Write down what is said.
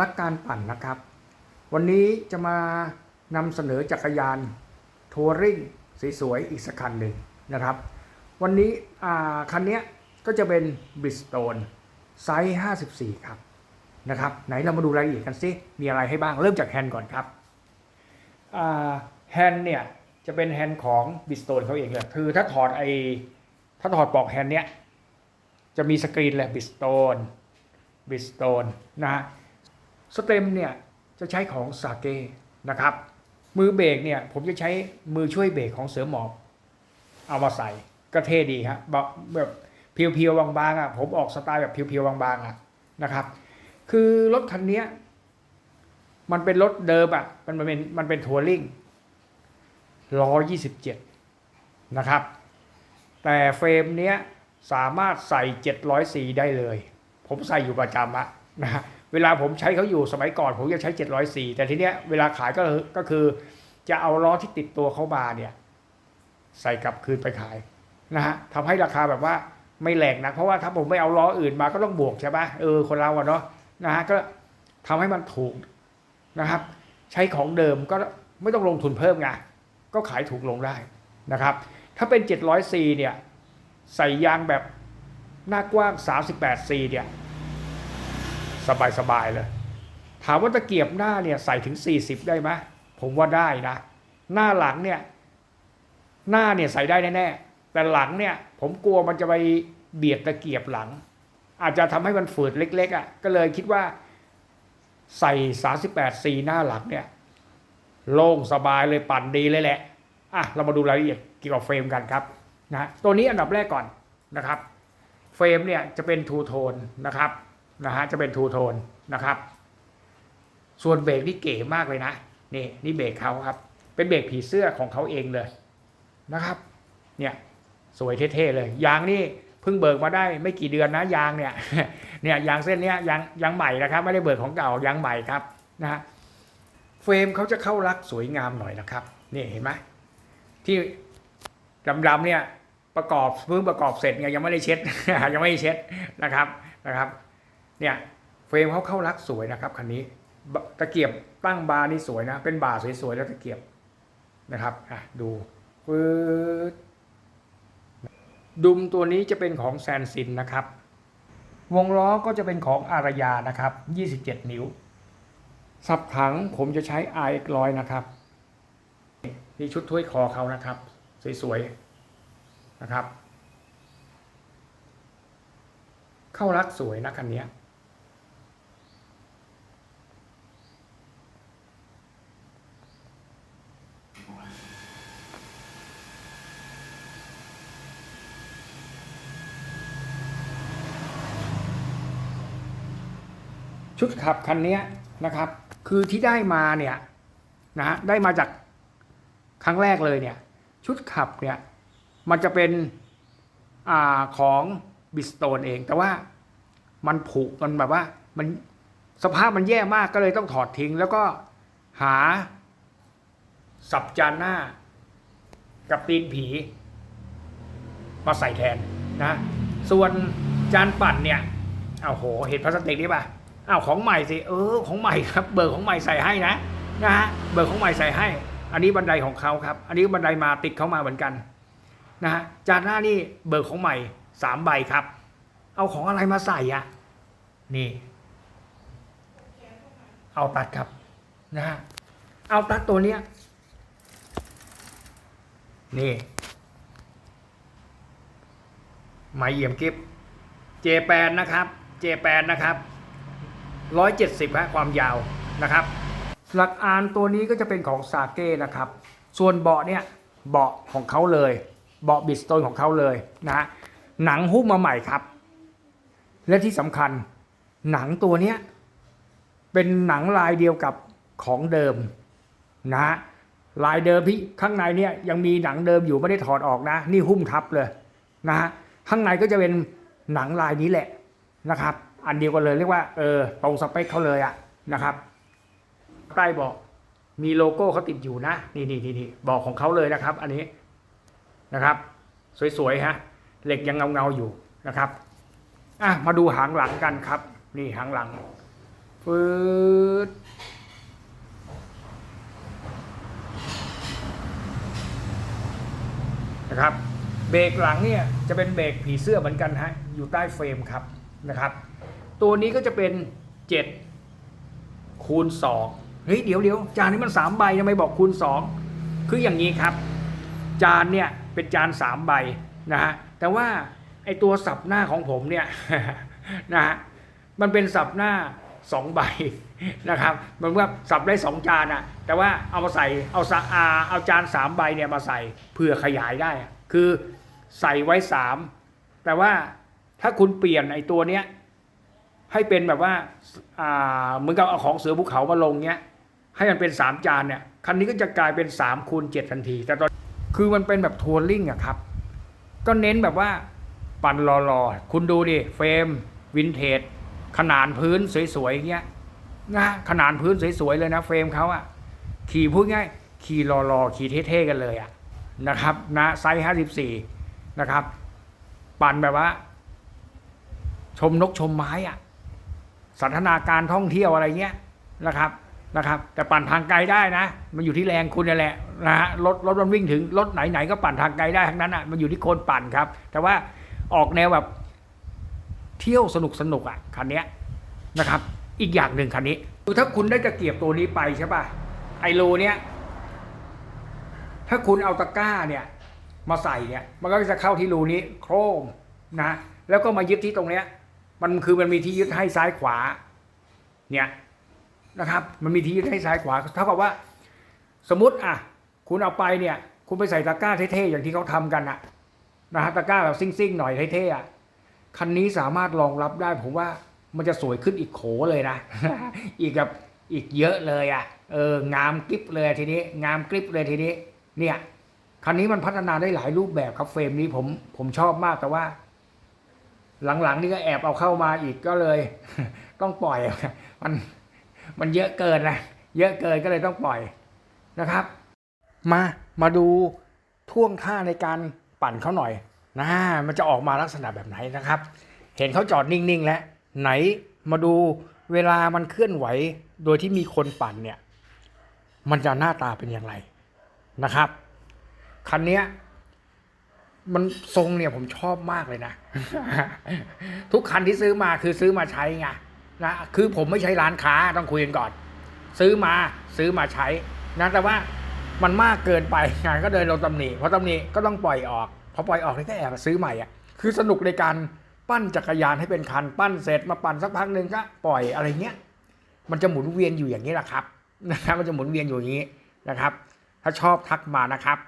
รักการปั่นนะครับ วันนี้จะมานำเสนอจักรยานทัวริงสวยๆอีกสักคันหนึ่งนะครับ วันนี้คันนี้ก็จะเป็นบิสโตนไซส์ 54 ครับนะครับ ไหนเรามาดูรายละเอียดกันซิมีอะไรให้บ้างเริ่มจากแฮนด์ก่อนครับแฮนด์เนี่ยจะเป็นแฮนด์ของบิสโตนเขาเองเลยคือถ้าถอดไอถ้าถอดปลอกแฮนด์เนี้ยจะมีสกรีนเลยบิสโตนบิสโตนนะฮะ สเต็มเนี่ยจะใช้ของสาเกนะครับ มือเบรกเนี่ยผมจะใช้มือช่วยเบรกของเสือหมอบเอามาใส่ก็เท่ดีครับแบบเพียวๆบางๆอะผมออกสไตล์แบบเพียวๆบางๆอะนะครับ คือรถคันนี้มันเป็นรถเดิมอะมันเป็นมันเป็นทัวริงล้อ27นะครับ แต่เฟรมเนี้ยสามารถใส่704ได้เลย ผมใส่อยู่ประจำอะนะ เวลาผมใช้เขาอยู่สมัยก่อน ผมจะใช้ 704 แต่ทีเนี้ยเวลาขายก็คือก็คือจะเอาล้อที่ติดตัวเข้ามาเนี่ย ใส่กลับคืนไปขายนะฮะทำให้ราคาแบบว่าไม่แรงนะเพราะว่าถ้าผมไม่เอาล้ออื่นมาก็ต้องบวกใช่ปะเออคนเราอะเนาะนะฮะก็ทำให้มันถูกนะครับ ใช้ของเดิมก็ไม่ต้องลงทุนเพิ่มไงก็ขายถูกลงได้นะครับ ถ้าเป็น 704เนี่ย ใส่ยางแบบหน้ากว้าง 38 c เนี่ย สบายสบายๆเลย ถามว่าตะเกียบหน้าเนี่ยใส่ถึง 40 ได้ไหมผมว่าได้นะ หน้าหลังเนี่ยหน้าเนี่ยใส่ได้แน่ๆแต่หลังเนี่ยผมกลัวมันจะไปเบียดตะเกียบหลัง อาจจะทำให้มันฝืดเล็กๆอะ่ะก็เลยคิดว่าใส่ 38 c หน้าหลังเนี่ยโล่งสบายเลยปั่นดีเลยแหละอะเรามาดูรายละเอียดเกี่ยวกับเฟรมกันครับนะตัวนี้อันดับแรกก่อนนะครับ เฟรมเนี่ยจะเป็นทูโทนนะครับ นะฮะจะเป็นทูโทนนะครับ ส่วนเบรกนี่เก๋มากเลยนะนี่นี่เบรกเขาครับ เป็นเบรกผีเสื้อของเขาเองเลยนะครับ เนี่ยสวยเท่ๆเลยยางนี่เพิ่งเบิกมาได้ไม่กี่เดือนนะยางเนี่ยเนี่ยยางเส้นเนี้ยยางยางใหม่นะครับ ไม่ได้เบิกของเก่ายางใหม่ครับนะฮะเฟรมเขาจะเข้ารักสวยงามหน่อยนะครับนี่เห็นไหมที่ดำๆเนี่ยประกอบเพิ่งประกอบเสร็จไงยังไม่ได้เช็ดยังไม่ได้เช็ดนะครับนะครับ เนี่ยเฟรมเขาเข้ารักสวยนะครับคันนี้ตะเกียบตั้งบาร์นี่สวยนะ เป็นบาร์สวยๆแล้วตะเกียบนะครับอะดูปื๊ดดุมตัวนี้จะเป็นของแซนซินนะครับ วงล้อก็จะเป็นของอารยานะครับ 27 นิ้ว สับถังผมจะใช้ i ร้อยนะครับนี่ชุดถ้วยคอเขานะครับ สวยๆนะครับ เข้ารักสวยนะคันนี้ ชุดขับคันนี้นะครับ คือที่ได้มาเนี่ยนะได้มาจากครั้งแรกเลยเนี่ย ชุดขับเนี่ยมันจะเป็นอของบิสโตนเอง แต่ว่ามันผุมันแบบว่ามันสภาพมันแย่มากก็เลยต้องถอดทิ้ง แล้วก็หาสับจานหน้า กับตีนผี มาใส่แทนนะ ส่วนจานปั่นเนี่ยเอาโหเห็นพลาสติกนี่ป่ะ อ้าวของใหม่สิเออของใหม่ครับ เบิกของใหม่ใส่ให้นะนะฮะเบิกของใหม่ใส่ให้ อันนี้บันไดของเขาครับ อันนี้บันไดมาติดเขามาเหมือนกันนะฮะจานหน้านี่เบิกของใหม่สามใบครับ เอาของอะไรมาใส่อะนี่ เอาตัดครับนะฮะเอาตัดตัวเนี้ยนี่ไม้เยี่ยมกิฟเจแปนนะครับ เจแปนนะครับ ร้อยเจ็ดสิบฮะความยาวนะครับหลักอานตัวนี้ก็จะเป็นของซาเก้นะครับ ส่วนเบาะเนี่ยเบาะของเขาเลย เบาะบิสโตนของเขาเลยนะฮะหนังหุ้มมาใหม่ครับ และที่สำคัญหนังตัวเนี้ยเป็นหนังลายเดียวกับของเดิมนะฮะลายเดิมที่ข้างในเนี่ยยังมีหนังเดิมอยู่ไม่ได้ถอดออกนะ นี่หุ้มทับเลยนะฮะข้างในก็จะเป็นหนังลายนี้แหละนะครับ อันเดียวกันเลยเรียกว่าเออตรงสเปคเขาเลยอะนะครับใต้เบอกมีโลโก้เขาติดอยู่นะนี่นี่นี่นี่บอกของเขาเลยนะครับ อันนี้นะครับ สวยๆฮะเหล็กยังเงาๆอยู่นะครับอะมาดูหางหลังกันครับ นี่หางหลังฟืดนะครับ เบรกหลังเนี่ยจะเป็นเบรกผีเสื้อเหมือนกันฮะอยู่ใต้เฟรมครับนะครับ ตัวนี้ก็จะเป็น7คูณ2เฮ้ยเดี๋ยวเดี๋ยวจานนี้มัน3ใบทำไมบอกคูณ2คืออย่างนี้ครับ จานเนี่ยเป็นจาน3ใบนะฮะแต่ว่าไอตัวสับหน้าของผมเนี่ยนะฮะมันเป็นสับหน้า2ใบนะครับมันว่าสับได้2จานอะแต่ว่าเอามาใส่เอาสอาเอาจาน3ใบเนี่ยมาใส่เพื่อขยายได้ คือใส่ไว้3แต่ว่าถ้าคุณเปลี่ยนไอตัวเนี้ย ให้เป็นแบบว่าอ่าเหมือนกับเอาของเสือภูเขามาลงเนี้ยให้มันเป็นสามจานเนี่ยคันนี้ก็จะกลายเป็นสามคูณเจ็ดทันที แต่ตอนคือมันเป็นแบบทัวริงอะครับ ก็เน้นแบบว่าปั่นรอๆ คุณดูดิเฟรมวินเทจขนานพื้นสวยๆเงี้ยนะขนานพื้นสวยๆเลยนะเฟรมเขาอะขี่พูดง่ายขี่รอๆขี่เท่ๆกันเลยอะนะครับนะไซส์ห้าสิบสี่นะครับ ปั่นแบบว่า ชมนกชมไม้อะ สันทนาการท่องเที่ยวอะไรเงี้ยนะครับนะครับ แต่ปั่นทางไกลได้นะ มันอยู่ที่แรงคุณนั่แหละนะฮะรถรถมันวิ่งถึงรถไหนๆก็ปั่นทางไกลได้ทั้งนั้นอะมันอยู่ที่คนปั่นครับ แต่ว่าออกแนวแบบเที่ยวสนุกสนุกอะคันนี้นะครับ อีกอย่างหนึ่งคันนี้คือถ้าคุณได้ตะเกียบตัวนี้ไปใช่ป่ะไอโลเนี้ยถ้าคุณเอาตะกร้าเนี่ยมาใส่เนี่ย มันก็จะเข้าที่รูนี้โครมนะ แล้วก็มายึดที่ตรงเนี้ย มันคือมันมีที่ยึดให้ซ้ายขวา เนี่ยนะครับ มันมีที่ยึดให้ซ้ายขวาเท่ากับว่า สมมติอะ คุณเอาไปเนี่ย คุณไปใส่ตะกร้าเท่ๆอย่างที่เขาทำกันอะนะฮะตะกร้าแบบซิ่งๆหน่อยเท่ๆอะคันนี้สามารถรองรับได้ผมว่ามันจะสวยขึ้นอีกโขเลยนะ อีกแบบอีกเยอะเลยอะเอองามกริบเลยทีนี้ งามกริบเลยทีนี้ เนี่ยคันนี้มันพัฒนาได้หลายรูปแบบครับเฟรมนี้ผมผมชอบมากแต่ว่า หลังๆนี่ก็แอบเอาเข้ามาอีกก็เลย ต้องปล่อย มันมันเยอะเกินนะเยอะเกินก็เลยต้องปล่อยนะครับ มามาดูท่วงท่าในการปั่นเขาหน่อยนะมันจะออกมาลักษณะแบบไหนนะครับ เห็นเขาจอดนิ่งๆแล้วไหนมาดูเวลามันเคลื่อนไหว โดยที่มีคนปั่นเนี่ย มันจะหน้าตาเป็นอย่างไรนะครับคันเนี้ย มันทรงเนี่ยผมชอบมากเลยนะ ทุกคันที่ซื้อมาคือซื้อมาใช้ไงนะคือผมไม่ใช้ร้านค้าต้องคุยกันก่อน ซื้อมาซื้อมาใช้นะแต่ว่ามันมากเกินไปงานก็เดินลงตำหนิพอตำหนิก็ต้องปล่อยออกพอปล่อยออกนี่ก็แอบซื้อใหม่อะคือสนุกในการปั้นจักรยานให้เป็นคันปั้นเสร็จมาปั่นสักพักหนึ่งก็ปล่อยอะไรเงี้ย มันจะหมุนเวียนอยู่อย่างนี้แหละครับนะครับมันจะหมุนเวียนอยู่อย่างนี้นะครับ ถ้าชอบทักมานะครับ